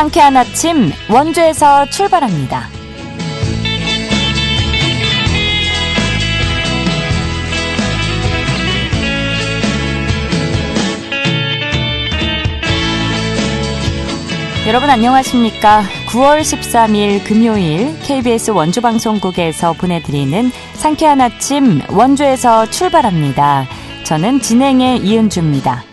상쾌한 아침 원주에서 출발합니다. 여러분 안녕하십니까? 9월 13일 금요일 KBS 원주 방송국에서 보내드리는 상쾌한 아침 원주에서 출발합니다. 저는 진행의 이은주입니다.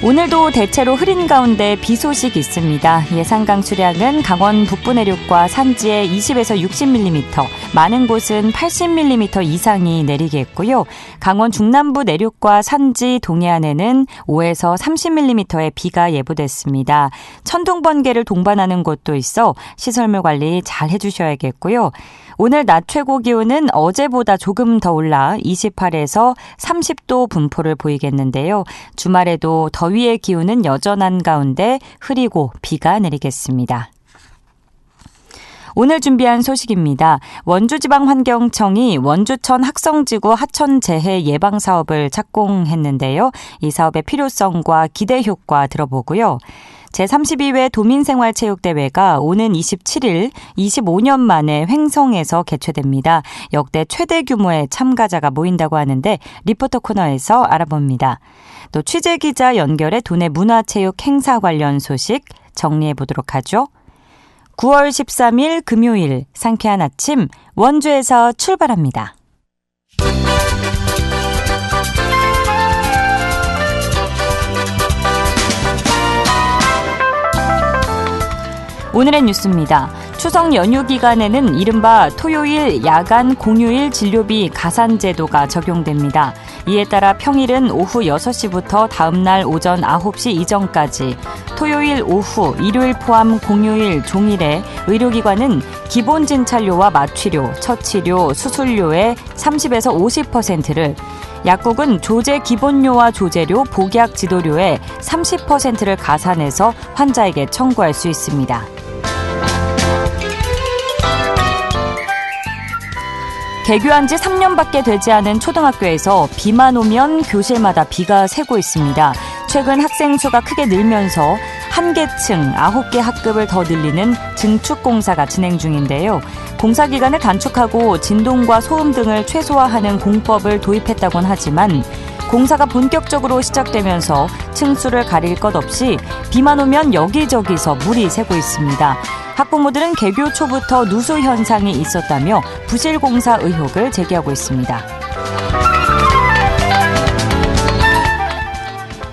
오늘도 대체로 흐린 가운데 비 소식 있습니다. 예상 강수량은 강원 북부 내륙과 산지에 20에서 60mm, 많은 곳은 80mm 이상이 내리겠고요. 강원 중남부 내륙과 산지 동해안에는 5에서 30mm의 비가 예보됐습니다. 천둥 번개를 동반하는 곳도 있어 시설물 관리 잘 해주셔야겠고요. 오늘 낮 최고 기온은 어제보다 조금 더 올라 28에서 30도 분포를 보이겠는데요. 주말에도 더 위의 기온은 여전한 가운데 흐리고 비가 내리겠습니다. 오늘 준비한 소식입니다. 원주지방환경청이 원주천 학성지구 하천 재해 예방 사업을 착공했는데요. 이 사업의 필요성과 기대 효과 들어보고요. 제32회 도민생활체육대회가 오는 27일 25년 만에 횡성에서 개최됩니다. 역대 최대 규모의 참가자가 모인다고 하는데 리포터 코너에서 알아봅니다. 또 취재기자 연결해 도내 문화체육 행사 관련 소식 정리해 보도록 하죠. 9월 13일 금요일 상쾌한 아침 원주에서 출발합니다. 오늘의 뉴스입니다. 추석 연휴 기간에는 이른바 토요일 야간 공휴일 진료비 가산 제도가 적용됩니다. 이에 따라 평일은 오후 6시부터 다음날 오전 9시 이전까지, 토요일 오후, 일요일 포함 공휴일 종일에 의료기관은 기본 진찰료와 마취료, 처치료, 수술료의 30에서 50%를 약국은 조제 기본료와 조제료, 복약 지도료의 30%를 가산해서 환자에게 청구할 수 있습니다. 개교한 지 3년밖에 되지 않은 초등학교에서 비만 오면 교실마다 비가 새고 있습니다. 최근 학생 수가 크게 늘면서 한 개층 9개 학급을 더 늘리는 증축 공사가 진행 중인데요. 공사 기간을 단축하고 진동과 소음 등을 최소화하는 공법을 도입했다곤 하지만 공사가 본격적으로 시작되면서 층수를 가릴 것 없이 비만 오면 여기저기서 물이 새고 있습니다. 학부모들은 개교 초부터 누수 현상이 있었다며 부실 공사 의혹을 제기하고 있습니다.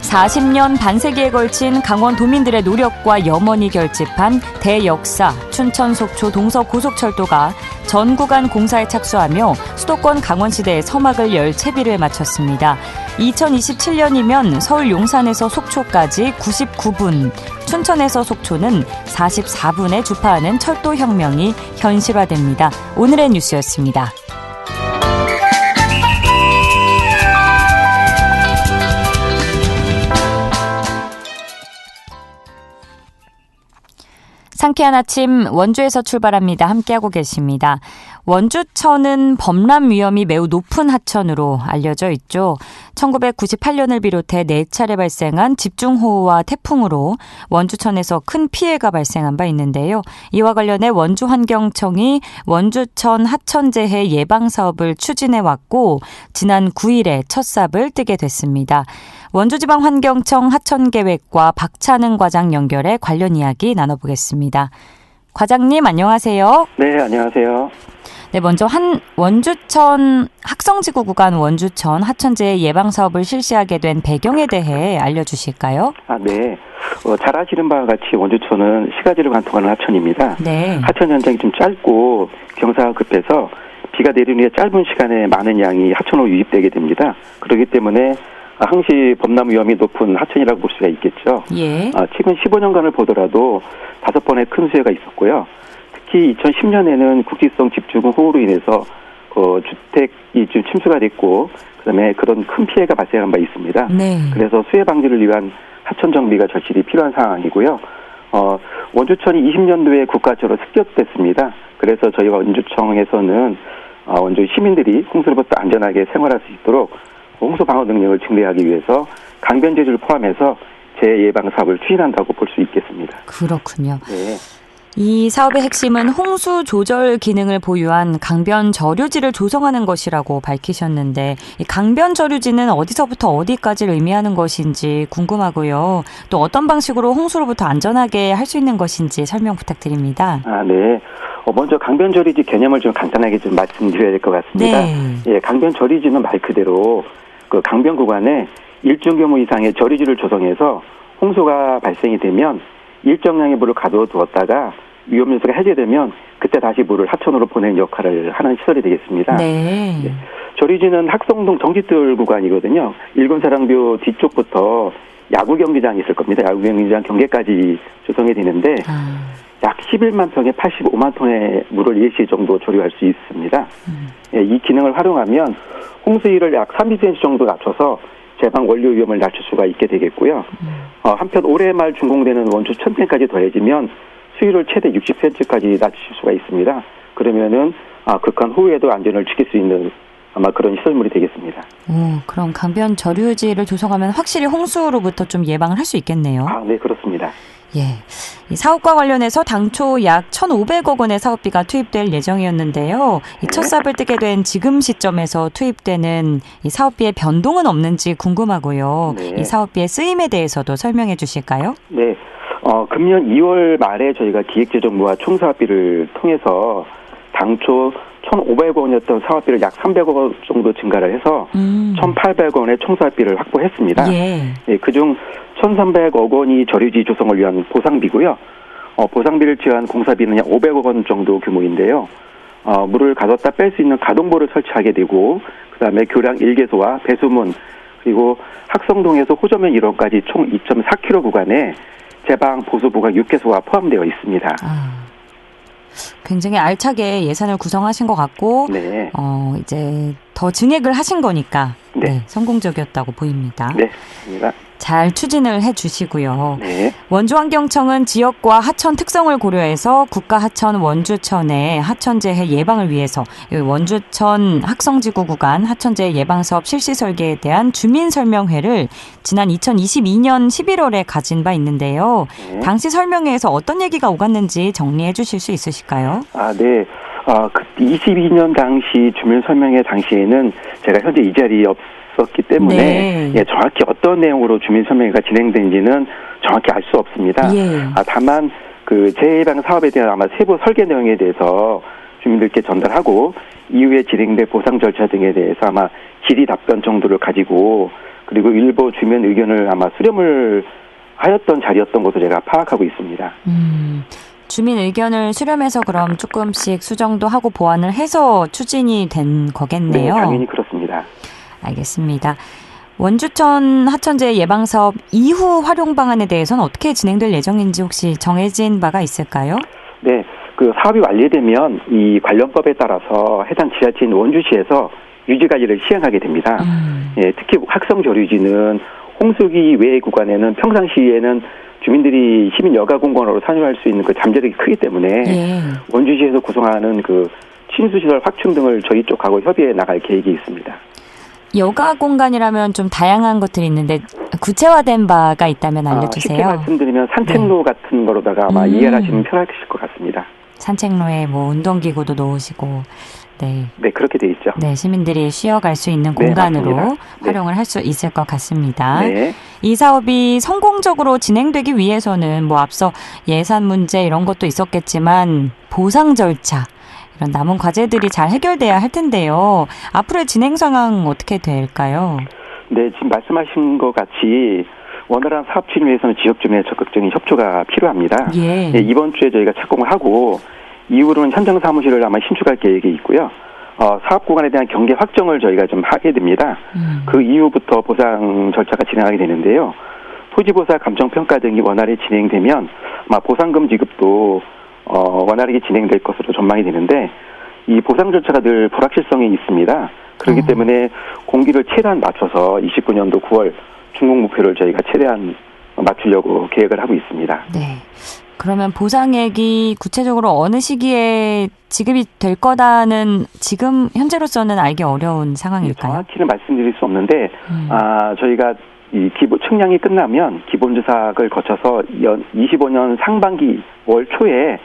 40년 반세기에 걸친 강원 도민들의 노력과 염원이 결집한 대역사 춘천 속초 동서 고속철도가 전 구간 공사에 착수하며 수도권 강원시대의 서막을 열 채비를 마쳤습니다. 2027년이면 서울 용산에서 속초까지 99분, 춘천에서 속초는 44분에 주파하는 철도 혁명이 현실화됩니다. 오늘의 뉴스였습니다. 상쾌한 아침 원주에서 출발합니다. 함께하고 계십니다. 원주천은 범람 위험이 매우 높은 하천으로 알려져 있죠. 1998년을 비롯해 네 차례 발생한 집중호우와 태풍으로 원주천에서 큰 피해가 발생한 바 있는데요. 이와 관련해 원주환경청이 원주천 하천재해 예방 사업을 추진해 왔고 지난 9일에 첫 삽을 뜨게 됐습니다. 원주지방환경청 하천계획과 박찬은 과장 연결해 관련 이야기 나눠보겠습니다. 과장님 안녕하세요. 네, 안녕하세요. 네, 먼저 한 원주천 학성지구 구간 원주천 하천재해 예방 사업을 실시하게 된 배경에 대해 알려주실까요? 아, 네. 어, 잘 아시는 바와 같이 원주천은 시가지를 관통하는 하천입니다. 네. 하천 현장이 좀 짧고 경사가 급해서 비가 내린 후에 짧은 시간에 많은 양이 하천으로 유입되게 됩니다. 그렇기 때문에 항시 범람 위험이 높은 하천이라고 볼 수가 있겠죠. 예. 아, 최근 15년간을 보더라도 다섯 번의 큰 수해가 있었고요. 특히 2010년에는 국지성 집중 호우로 인해서 그 주택이 좀 침수가 됐고 그다음에 그런 큰 피해가 발생한 바 있습니다. 네. 그래서 수해 방지를 위한 하천 정비가 절실히 필요한 상황이고요. 어, 원주천이 20년도에 국가적으로 습격됐습니다. 그래서 저희가 원주청에서는 어, 원주 시민들이 홍수로부터 안전하게 생활할 수 있도록 홍수 방어 능력을 증대하기 위해서 강변 제주를 포함해서 재예방 사업을 추진한다고 볼 수 있겠습니다. 그렇군요. 네. 이 사업의 핵심은 홍수 조절 기능을 보유한 강변 저류지를 조성하는 것이라고 밝히셨는데 이 강변 저류지는 어디서부터 어디까지를 의미하는 것인지 궁금하고요. 또 어떤 방식으로 홍수로부터 안전하게 할 수 있는 것인지 설명 부탁드립니다. 아, 네. 어, 먼저 강변 저류지 개념을 좀 간단하게 좀 말씀드려야 될 것 같습니다. 네. 예, 강변 저류지는 말 그대로 그 강변 구간에 일정 규모 이상의 저류지를 조성해서 홍수가 발생이 되면 일정량의 물을 가둬 두었다가 위험 요소가 해제되면 그때 다시 물을 하천으로 보내는 역할을 하는 시설이 되겠습니다. 네. 네. 저리지는 학성동 정지뜰 구간이거든요. 일본사랑교 뒤쪽부터 야구 경기장이 있을 겁니다. 야구 경기장 경계까지 조성이 되는데 아, 약 11만 평에 85만 톤의 물을 일시 정도 조류할 수 있습니다. 음. 예, 이 기능을 활용하면 홍수위를 약 30cm 정도 낮춰서 제방 원료 위험을 낮출 수가 있게 되겠고요. 음. 어, 한편 올해 말 준공되는 원주 1000 평까지 더해지면 수위를 최대 60cm까지 낮출 수가 있습니다. 그러면은 아, 극한 후에도 안전을 지킬 수 있는 아마 그런 시설물이 되겠습니다. 오, 그럼 강변 저류지를 조성하면 확실히 홍수로부터 좀 예방을 할 수 있겠네요. 아, 네, 그렇습니다. 예. 이 사업과 관련해서 당초 약 1,500억 원의 사업비가 투입될 예정이었는데요. 이첫 네. 삽을 뜨게 된 지금 시점에서 투입되는 이 사업비의 변동은 없는지 궁금하고요. 네. 이 사업비의 쓰임에 대해서도 설명해 주실까요? 네. 어, 금년 2월 말에 저희가 기획재정부와 총사업비를 통해서 당초 1,500원이었던 사업비를 약 300억 원 정도 증가를 해서 음. 1,800원의 총사업비를 확보했습니다. 예. 네, 그중 1,300억 원이 저류지 조성을 위한 보상비고요. 어, 보상비를 지원한 공사비는 약 500억 원 정도 규모인데요. 어, 물을 가뒀다 뺄 수 있는 가동보를 설치하게 되고, 그 다음에 교량 1개소와 배수문, 그리고 학성동에서 호저면 1호까지 총 2.4km 구간에 제방 보수부가 6개소가 포함되어 있습니다. 아. 굉장히 알차게 예산을 구성하신 것 같고, 네. 어, 이제 더 증액을 하신 거니까, 네. 네, 성공적이었다고 보입니다. 네, 맞습니다. 잘 추진을 해 주시고요. 네. 원주환경청은 지역과 하천 특성을 고려해서 국가 하천 원주천의 하천재해 예방을 위해서 이 원주천 학성지구 구간 하천재해 예방 사업 실시 설계에 대한 주민 설명회를 지난 2022년 11월에 가진 바 있는데요. 네. 당시 설명회에서 어떤 얘기가 오갔는지 정리해 주실 수 있으실까요? 아, 네. 아, 그 22년 당시 주민 설명회 당시에는 제가 현재 이 자리에 없 었기 때문에 네. 예, 정확히 어떤 내용으로 주민 설명회가 진행된지는 정확히 알 수 없습니다. 예. 아, 다만 그 재해방 사업에 대한 아마 세부 설계 내용에 대해서 주민들께 전달하고 이후에 진행될 보상 절차 등에 대해서 아마 질의 답변 정도를 가지고 그리고 일부 주민 의견을 아마 수렴을 하였던 자리였던 것으로 제가 파악하고 있습니다. 음, 주민 의견을 수렴해서 그럼 조금씩 수정도 하고 보완을 해서 추진이 된 거겠네요. 네, 당연히 그렇습니다. 알겠습니다. 원주천 하천재 예방 사업 이후 활용 방안에 대해서는 어떻게 진행될 예정인지 혹시 정해진 바가 있을까요? 네, 그 사업이 완료되면 이 관련법에 따라서 해당 지자체인 원주시에서 유지 관리를 시행하게 됩니다. 음, 예, 특히 학성 저류지는 홍수기 외의 구간에는 평상시에는 주민들이 시민 여가 공간으로 사용할 수 있는 그 잠재력이 크기 때문에 예. 원주시에서 구성하는 그 친수시설 확충 등을 저희 쪽하고 협의해 나갈 계획이 있습니다. 여가 공간이라면 좀 다양한 것들이 있는데 구체화된 바가 있다면 아, 쉽게 알려주세요. 말씀드리면 산책로 같은 거로다가 아마 음. 이해를 하시면 편하실 것 같습니다. 산책로에 뭐 운동기구도 놓으시고, 네. 네, 그렇게 돼 있죠. 네, 시민들이 쉬어갈 수 있는 네, 공간으로. 네. 활용을 할수 있을 것 같습니다. 네. 이 사업이 성공적으로 진행되기 위해서는 뭐 앞서 예산 문제 이런 것도 있었겠지만 보상 절차 이런 남은 과제들이 잘 해결돼야 할 텐데요. 앞으로의 진행 상황 어떻게 될까요? 네, 지금 말씀하신 것 같이 원활한 사업 추진 위해서는 지역 주민의 적극적인 협조가 필요합니다. 예. 네, 이번 주에 저희가 착공을 하고 이후로는 현장 사무실을 아마 신축할 계획이 있고요. 어, 사업 구간에 대한 경계 확정을 저희가 좀 하게 됩니다. 음. 그 이후부터 보상 절차가 진행하게 되는데요. 토지보사 감정평가 등이 원활히 진행되면 아마 보상금 지급도 어, 원활하게 진행될 것으로 전망이 되는데 이 보상 절차가 늘 불확실성이 있습니다. 그렇기 어. 때문에 공기를 최대한 맞춰서 29년도 9월 중공 목표를 저희가 최대한 맞추려고 계획을 하고 있습니다. 네. 그러면 보상액이 구체적으로 어느 시기에 지급이 될 거다는 지금 현재로서는 알기 어려운 예, 상황일까요? 정확히는 말씀드릴 수 없는데 음. 아 저희가 이 기본 측량이 끝나면 기본 조사를 거쳐서 연 25년 상반기 월 초에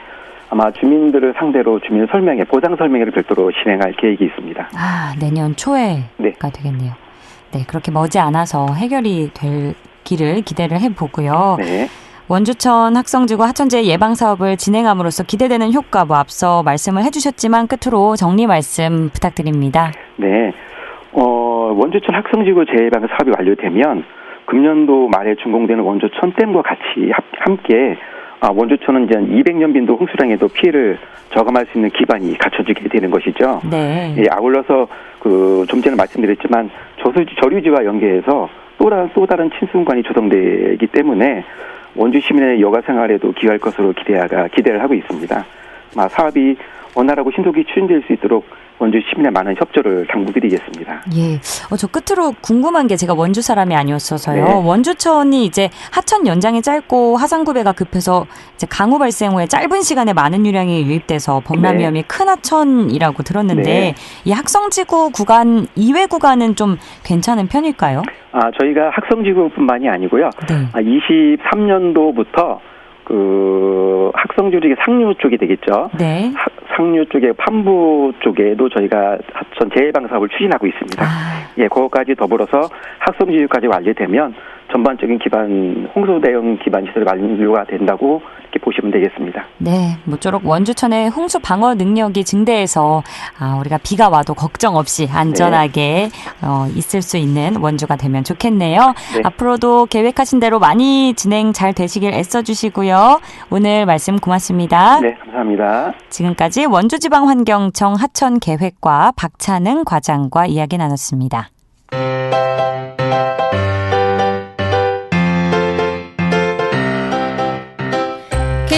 아마 주민들을 상대로 주민 설명회, 보상 설명회를 별도로 진행할 계획이 있습니다. 아, 내년 초에가 네. 되겠네요. 네, 그렇게 머지 않아서 해결이 될 길을 기대를 해보고요. 네. 원주천 학성지구 하천재 예방 사업을 진행함으로써 기대되는 효과 뭐 앞서 말씀을 해주셨지만 끝으로 정리 말씀 부탁드립니다. 네. 어, 원주천 학성지구 재해방 사업이 완료되면 금년도 말에 준공되는 원주천 댐과 같이 합, 함께 아, 원주천은 이제 200년 빈도 홍수량에도 피해를 저감할 수 있는 기반이 갖춰지게 되는 것이죠. 네. 예, 아울러서 그 좀 전에 말씀드렸지만 저수지 저류지와 연계해서 또 다른 또 다른 친수공간이 조성되기 때문에 원주 시민의 여가 생활에도 기여할 것으로 기대가 기대를 하고 있습니다. 아, 사업이 원활하고 신속히 추진될 수 있도록 원주 시민의 많은 협조를 당부드리겠습니다. 예. 어, 저 끝으로 궁금한 게 제가 원주 사람이 아니었어서요. 네. 원주천이 이제 하천 연장이 짧고 하상구배가 급해서 이제 강우 발생 후에 짧은 시간에 많은 유량이 유입돼서 범람 네. 위험이 큰 하천이라고 들었는데 네. 이 학성지구 구간 이외 구간은 좀 괜찮은 편일까요? 아, 저희가 학성지구뿐만이 아니고요. 네. 아, 23년도부터 그 학성지구 쪽에 상류 쪽이 되겠죠. 네. 하- 상류 쪽에 판부 쪽에도 저희가 하천 재해방 사업을 추진하고 있습니다. 아, 예, 그것까지 더불어서 학성지구까지 완료되면 전반적인 기반 홍수 대응 기반 시설 완료가 된다고 이렇게 보시면 되겠습니다. 네. 모쪼록 원주천의 홍수 방어 능력이 증대해서 아, 우리가 비가 와도 걱정 없이 안전하게 어, 있을 수 있는 원주가 되면 좋겠네요. 네. 앞으로도 계획하신 대로 많이 진행 잘 되시길 애써주시고요. 오늘 말씀 고맙습니다. 네, 감사합니다. 지금까지 원주지방환경청 하천 계획과 박찬응 과장과 이야기 나눴습니다.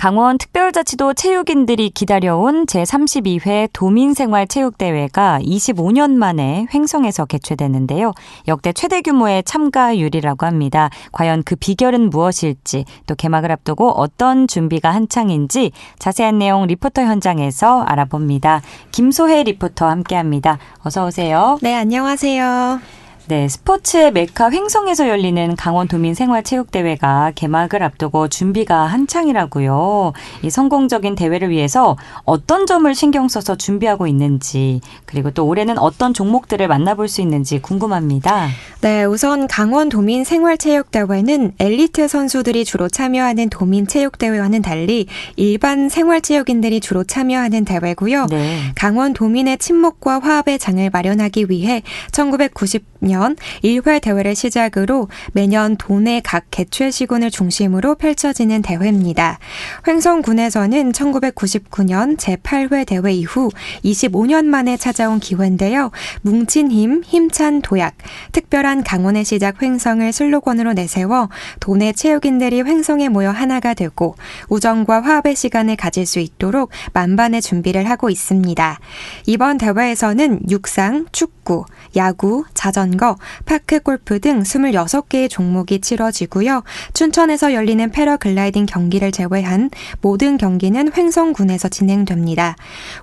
강원 특별자치도 체육인들이 기다려온 제32회 도민생활체육대회가 25년 만에 횡성에서 개최됐는데요. 역대 최대 규모의 참가율이라고 합니다. 과연 그 비결은 무엇일지, 또 개막을 앞두고 어떤 준비가 한창인지 자세한 내용 리포터 현장에서 알아봅니다. 김소혜 리포터 함께합니다. 어서 오세요. 네, 안녕하세요. 네, 스포츠의 메카 횡성에서 열리는 강원 도민 생활체육대회가 개막을 앞두고 준비가 한창이라고요. 이 성공적인 대회를 위해서 어떤 점을 신경 써서 준비하고 있는지, 그리고 또 올해는 어떤 종목들을 만나볼 수 있는지 궁금합니다. 네, 우선 강원 도민 생활체육대회는 엘리트 선수들이 주로 참여하는 도민체육대회와는 달리 일반 생활체육인들이 주로 참여하는 대회고요. 네. 강원 도민의 친목과 화합의 장을 마련하기 위해 1990년 1회 대회를 시작으로 매년 도내 각 개최 시군을 중심으로 펼쳐지는 대회입니다. 횡성군에서는 1999년 제8회 대회 이후 25년 만에 찾아온 기회인데요. 뭉친 힘, 힘찬 도약, 특별한 강원의 시작 횡성을 슬로건으로 내세워 도내 체육인들이 횡성에 모여 하나가 되고 우정과 화합의 시간을 가질 수 있도록 만반의 준비를 하고 있습니다. 이번 대회에서는 육상, 축구, 야구, 자전거, 파크 골프 등 26개의 종목이 치러지고요. 춘천에서 열리는 패러글라이딩 경기를 제외한 모든 경기는 횡성군에서 진행됩니다.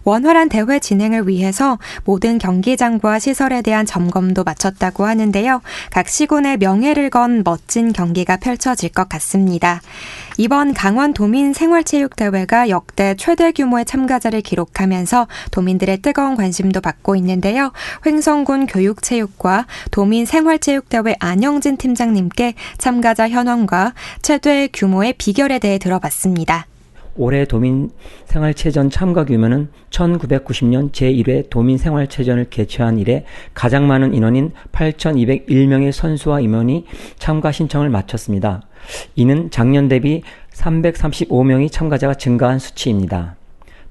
원활한 대회 진행을 위해서 모든 경기장과 시설에 대한 점검도 마쳤다고 하는데요. 각 시군의 명예를 건 멋진 경기가 펼쳐질 것 같습니다. 이번 강원 도민 생활체육대회가 역대 최대 규모의 참가자를 기록하면서 도민들의 뜨거운 관심도 받고 있는데요. 횡성군 교육체육과 도민 생활체육대회 안영진 팀장님께 참가자 현황과 최대 규모의 비결에 대해 들어봤습니다. 올해 도민 생활체전 참가 규모는 1990년 제1회 도민 생활체전을 개최한 이래 가장 많은 인원인 8,201명의 선수와 임원이 참가 신청을 마쳤습니다. 이는 작년 대비 335명의 참가자가 증가한 수치입니다.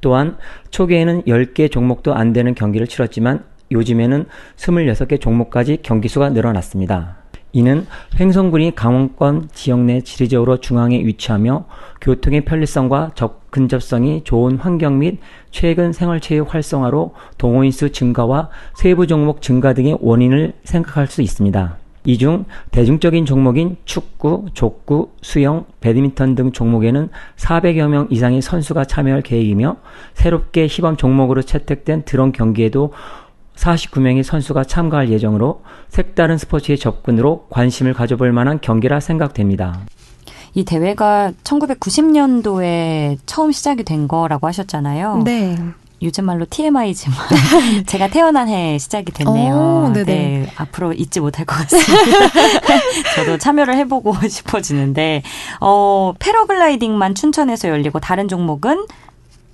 또한 초기에는 10개 종목도 안 되는 경기를 치렀지만 요즘에는 26개 종목까지 경기 수가 늘어났습니다. 이는 횡성군이 강원권 지역 내 지리적으로 중앙에 위치하며 교통의 편리성과 접, 근접성이 좋은 환경 및 최근 생활체육 활성화로 동호인수 증가와 세부 종목 증가 등의 원인을 생각할 수 있습니다. 이 중 대중적인 종목인 축구, 족구, 수영, 배드민턴 등 종목에는 400여 명 이상의 선수가 참여할 계획이며 새롭게 시범 종목으로 채택된 드론 경기에도 49명의 선수가 참가할 예정으로 색다른 스포츠의 접근으로 관심을 가져볼 만한 경기라 생각됩니다. 이 대회가 1990년도에 처음 시작이 된 거라고 하셨잖아요. 네. 요즘 말로 TMI지만 제가 태어난 해 시작이 됐네요. 오, 네네. 네, 앞으로 잊지 못할 것 같습니다. 저도 참여를 해보고 싶어지는데 어, 패러글라이딩만 춘천에서 열리고 다른 종목은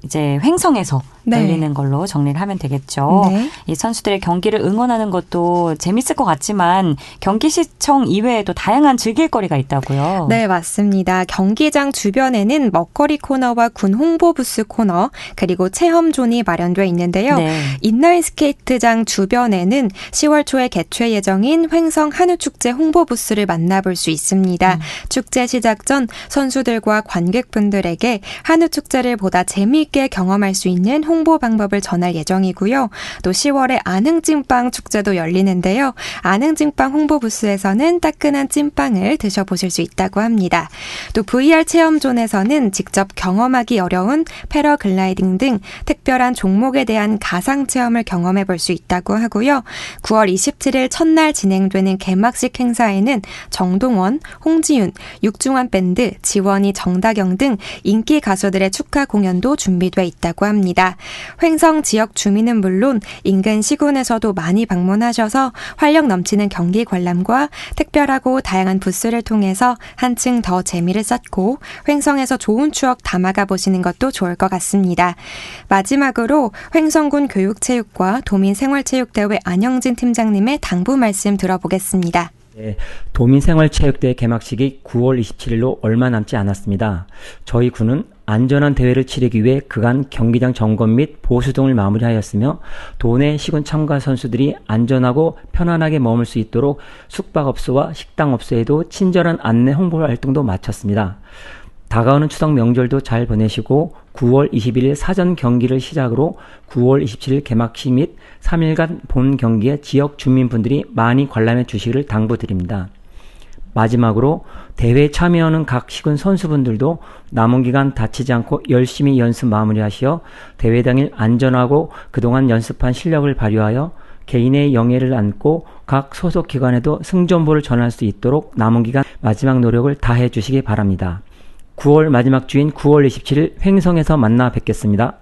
이제 횡성에서 네. 열리는 걸로 정리를 하면 되겠죠. 네. 이 선수들의 경기를 응원하는 것도 재밌을 것 같지만 경기 시청 이외에도 다양한 즐길거리가 있다고요. 네, 맞습니다. 경기장 주변에는 먹거리 코너와 군 홍보 부스 코너, 그리고 체험존이 마련되어 있는데요. 네. 인라인 스케이트장 주변에는 10월 초에 개최 예정인 횡성 한우 축제 홍보 부스를 만나볼 수 있습니다. 축제 시작 전 선수들과 관객분들에게 한우 축제를 보다 재미있게 경험할 수 있는 홍보 방법을 전할 예정이고요. 또 10월에 안흥찐빵 축제도 열리는데요. 안흥찐빵 홍보 부스에서는 따끈한 찐빵을 드셔보실 수 있다고 합니다. 또 VR 체험존에서는 직접 경험하기 어려운 패러글라이딩 등 특별한 종목에 대한 가상 체험을 경험해 볼 수 있다고 하고요. 9월 27일 첫날 진행되는 개막식 행사에는 정동원, 홍지윤, 육중한 밴드, 지원이 정다경 등 인기 가수들의 축하 공연도 준비돼 있다고 합니다. 횡성 지역 주민은 물론 인근 시군에서도 많이 방문하셔서 활력 넘치는 경기 관람과 특별하고 다양한 부스를 통해서 한층 더 재미를 쌓고 횡성에서 좋은 추억 담아가 보시는 것도 좋을 것 같습니다. 마지막으로 횡성군 교육체육과 도민생활체육대회 안영진 팀장님의 당부 말씀 들어보겠습니다. 네, 도민생활체육대회 개막식이 9월 27일로 얼마 남지 않았습니다. 저희 군은 안전한 대회를 치르기 위해 그간 경기장 점검 및 보수 등을 마무리하였으며 도내 시군 참가 선수들이 안전하고 편안하게 머물 수 있도록 숙박업소와 식당업소에도 친절한 안내 홍보 활동도 마쳤습니다. 다가오는 추석 명절도 잘 보내시고 9월 21일 사전 경기를 시작으로 9월 27일 개막식 및 3일간 본 경기에 지역 주민분들이 많이 관람해 주시기를 당부드립니다. 마지막으로 대회에 참여하는 각 시군 선수분들도 남은 기간 다치지 않고 열심히 연습 마무리하시어 대회 당일 안전하고 그동안 연습한 실력을 발휘하여 개인의 영예를 안고 각 소속 기관에도 승전보를 전할 수 있도록 남은 기간 마지막 노력을 다해 주시기 바랍니다. 9월 마지막 주인 9월 27일 횡성에서 만나 뵙겠습니다.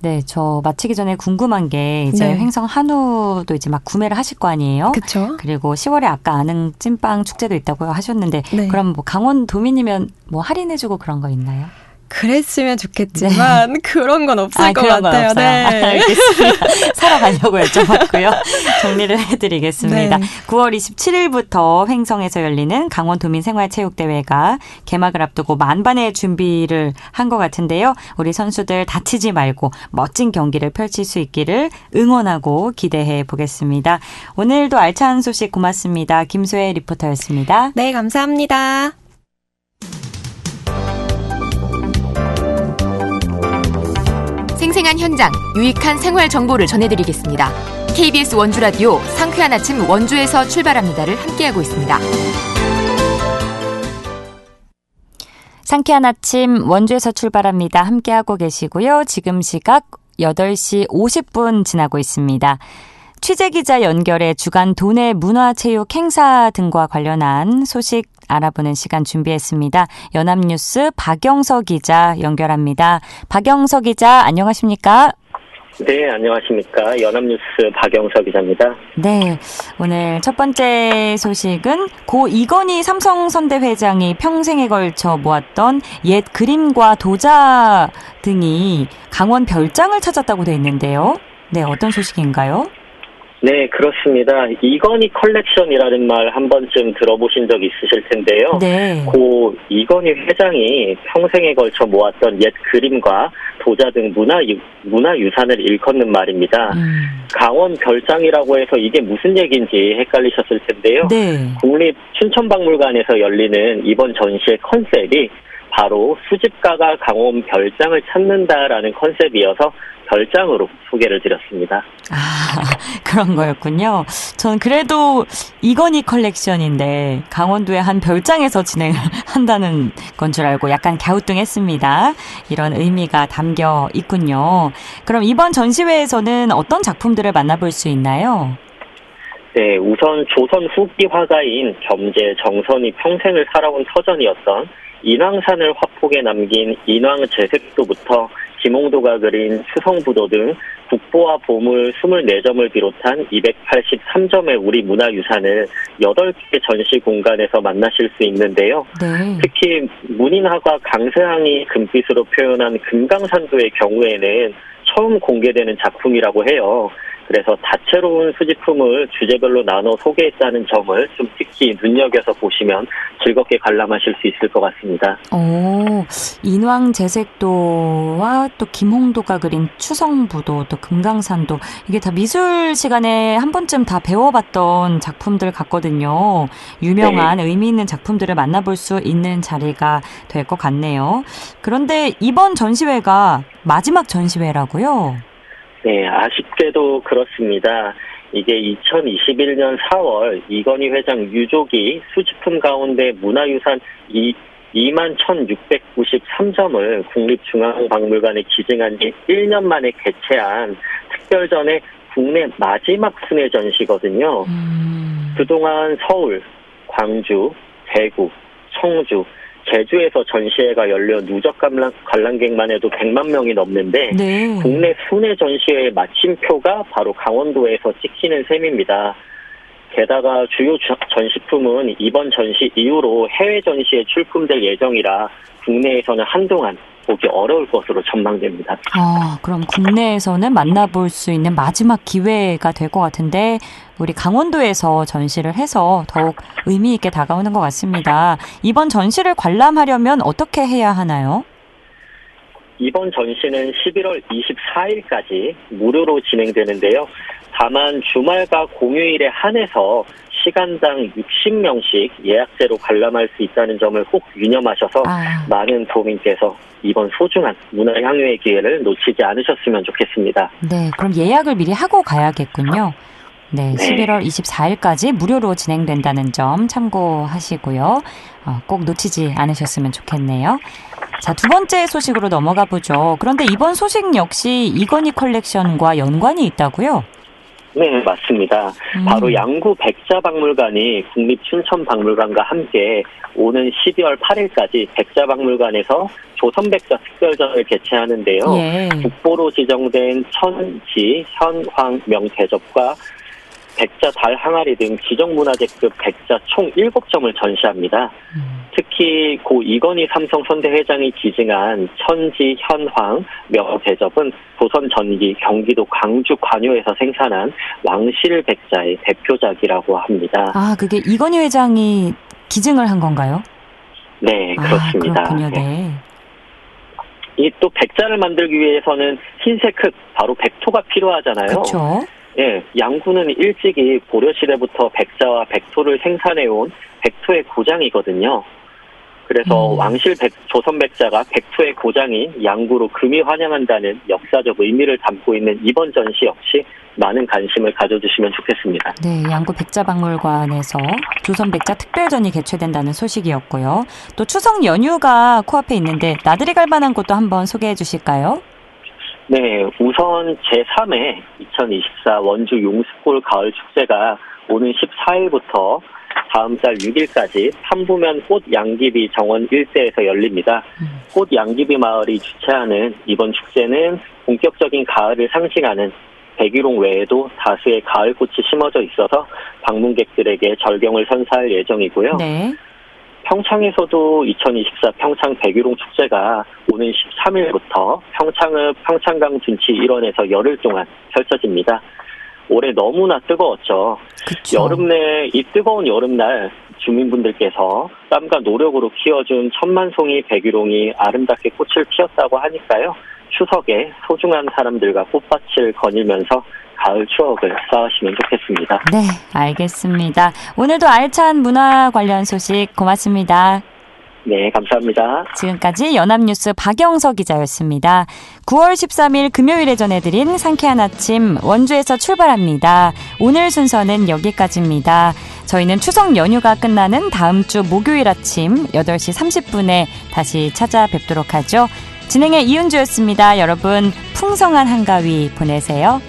네, 저 마치기 전에 궁금한 게 이제 네. 횡성 한우도 이제 막 구매를 하실 거 아니에요? 그쵸? 그리고 10월에 아까 아는 찐빵 축제도 있다고 하셨는데 네. 그럼 뭐 강원 도민이면 뭐 할인해주고 그런 거 있나요? 그랬으면 좋겠지만 그런 건 없을 것 네. 그런 건 같아요. 네. 알겠습니다. 사러 가려고 여쭤봤고요. 정리를 해드리겠습니다. 네. 9월 27일부터 횡성에서 열리는 강원도민생활체육대회가 개막을 앞두고 만반의 준비를 한 것 같은데요. 우리 선수들 다치지 말고 멋진 경기를 펼칠 수 있기를 응원하고 기대해 보겠습니다. 오늘도 알찬 소식 고맙습니다. 김소혜 리포터였습니다. 네, 감사합니다. 생생한 현장, 유익한 생활 정보를 전해드리겠습니다. KBS 원주 라디오 상쾌한 아침 원주에서 출발합니다를 함께하고 있습니다. 상쾌한 아침 원주에서 출발합니다. 함께하고 계시고요. 지금 시각 8시 50분 지나고 있습니다. 취재기자 연결해 주간 도내 문화체육 행사 등과 관련한 소식 알아보는 시간 준비했습니다. 연합뉴스 박영서 기자 연결합니다. 박영서 기자 안녕하십니까? 네, 안녕하십니까. 연합뉴스 박영석 기자입니다. 네, 오늘 첫 번째 소식은 고 이건희 삼성선대 회장이 평생에 걸쳐 모았던 옛 그림과 도자 등이 강원 별장을 찾았다고 돼 있는데요. 네, 어떤 소식인가요? 네, 그렇습니다. 이건희 컬렉션이라는 말 한 번쯤 들어보신 적 있으실 텐데요. 네. 고 이건희 회장이 평생에 걸쳐 모았던 옛 그림과 도자 등 문화 문화 유산을 일컫는 말입니다. 음. 강원 별장이라고 해서 이게 무슨 얘기인지 헷갈리셨을 텐데요. 네. 국립 춘천박물관에서 열리는 이번 전시의 컨셉이 바로 수집가가 강원 별장을 찾는다라는 컨셉이어서 별장으로 소개를 드렸습니다. 아, 그런 거였군요. 전 그래도 이건희 컬렉션인데 강원도의 한 별장에서 진행을 한다는 건 줄 알고 약간 갸우뚱했습니다. 이런 의미가 담겨 있군요. 그럼 이번 전시회에서는 어떤 작품들을 만나볼 수 있나요? 네, 우선 조선 후기 화가인 겸재 정선이 평생을 살아온 터전이었던 인왕산을 화폭에 남긴 인왕제색도부터 김홍도가 그린 수성부도 등 국보와 보물 24점을 비롯한 283점의 우리 문화유산을 8개 전시 공간에서 만나실 수 있는데요. 네. 특히 문인화가 강세항이 금빛으로 표현한 금강산도의 경우에는 처음 공개되는 작품이라고 해요. 그래서 다채로운 수집품을 주제별로 나눠 소개했다는 점을 좀 특히 눈여겨서 보시면 즐겁게 관람하실 수 있을 것 같습니다. 오, 인왕 제색도와 또 김홍도가 그린 추성부도 또 금강산도 이게 다 미술 시간에 한 번쯤 다 배워봤던 작품들 같거든요. 유명한 의미 있는 작품들을 만나볼 수 있는 자리가 될 것 같네요. 그런데 이번 전시회가 마지막 전시회라고요? 네, 아쉽게도 그렇습니다. 이게 2021년 4월 이건희 회장 유족이 수집품 가운데 문화유산 2, 21,693점을 국립중앙박물관에 기증한 지 1년 만에 개최한 특별전의 국내 마지막 순회 전시거든요. 음. 그동안 서울, 광주, 대구, 청주, 제주에서 전시회가 열려 누적 관람, 관람객만 해도 100만 명이 넘는데 네. 국내 순회 전시회의 마침표가 바로 강원도에서 찍히는 셈입니다. 게다가 주요 전시품은 이번 전시 이후로 해외 전시에 출품될 예정이라 국내에서는 한동안 보기 어려울 것으로 전망됩니다. 아, 그럼 국내에서는 만나볼 수 있는 마지막 기회가 될 것 같은데 우리 강원도에서 전시를 해서 더욱 의미 있게 다가오는 것 같습니다. 이번 전시를 관람하려면 어떻게 해야 하나요? 이번 전시는 11월 24일까지 무료로 진행되는데요. 다만 주말과 공휴일에 한해서 시간당 60명씩 예약제로 관람할 수 있다는 점을 꼭 유념하셔서 아. 많은 도민께서 이번 소중한 문화 향유의 기회를 놓치지 않으셨으면 좋겠습니다. 네, 그럼 예약을 미리 하고 가야겠군요. 네, 네. 11월 24일까지 무료로 진행된다는 점 참고하시고요. 어, 꼭 놓치지 않으셨으면 좋겠네요. 자, 두 번째 소식으로 넘어가 보죠. 그런데 이번 소식 역시 이건희 컬렉션과 연관이 있다고요? 네, 맞습니다. 음. 바로 양구 백자박물관이 국립춘천박물관과 함께 오는 12월 8일까지 백자박물관에서 조선백자 특별전을 개최하는데요. 예. 국보로 지정된 천지, 현황, 명대접과 백자 달 항아리 등 지정문화재급 백자 총 7점을 전시합니다. 음. 특히 고 이건희 삼성 선대 회장이 기증한 천지, 현황, 명대접은 조선 전기 경기도 광주 관요에서 생산한 왕실 백자의 대표작이라고 합니다. 아, 그게 이건희 회장이 기증을 한 건가요? 네, 그렇습니다. 아, 그렇군요, 네. 이또 백자를 만들기 위해서는 흰색 흙, 바로 백토가 필요하잖아요. 그렇죠. 예, 양구는 일찍이 고려 시대부터 백자와 백토를 생산해온 백토의 고장이거든요. 그래서 음. 왕실 백, 조선 백자가 백토의 고장인 양구로 금이 환영한다는 역사적 의미를 담고 있는 이번 전시 역시 많은 관심을 가져주시면 좋겠습니다. 네, 양구 백자박물관에서 조선 백자 특별전이 개최된다는 소식이었고요. 또 추석 연휴가 코앞에 있는데 나들이 갈 만한 곳도 한번 소개해 주실까요? 네, 우선 제3회 2024 원주 용수골 가을 축제가 오는 14일부터 다음 달 6일까지 삼부면 꽃 양귀비 정원 일대에서 열립니다. 음. 꽃 양귀비 마을이 주최하는 이번 축제는 본격적인 가을을 상징하는 백일홍 외에도 다수의 가을 꽃이 심어져 있어서 방문객들에게 절경을 선사할 예정이고요. 네. 평창에서도 2024 평창 백일홍 축제가 오는 13일부터 평창읍 평창강 둔치 일원에서 열흘 동안 펼쳐집니다. 올해 너무나 뜨거웠죠. 그쵸. 여름 내 이 뜨거운 여름날 주민분들께서 땀과 노력으로 키워준 천만 송이 백일홍이 아름답게 꽃을 피웠다고 하니까요. 추석에 소중한 사람들과 꽃밭을 거닐면서 가을 추억을 쌓으시면 좋겠습니다. 네, 알겠습니다. 오늘도 알찬 문화 관련 소식 고맙습니다. 네, 감사합니다. 지금까지 연합뉴스 박영석 기자였습니다. 9월 13일 금요일에 전해드린 상쾌한 아침 원주에서 출발합니다. 오늘 순서는 여기까지입니다. 저희는 추석 연휴가 끝나는 다음 주 목요일 아침 8시 30분에 다시 찾아뵙도록 하죠. 진행의 이은주였습니다. 여러분 풍성한 한가위 보내세요.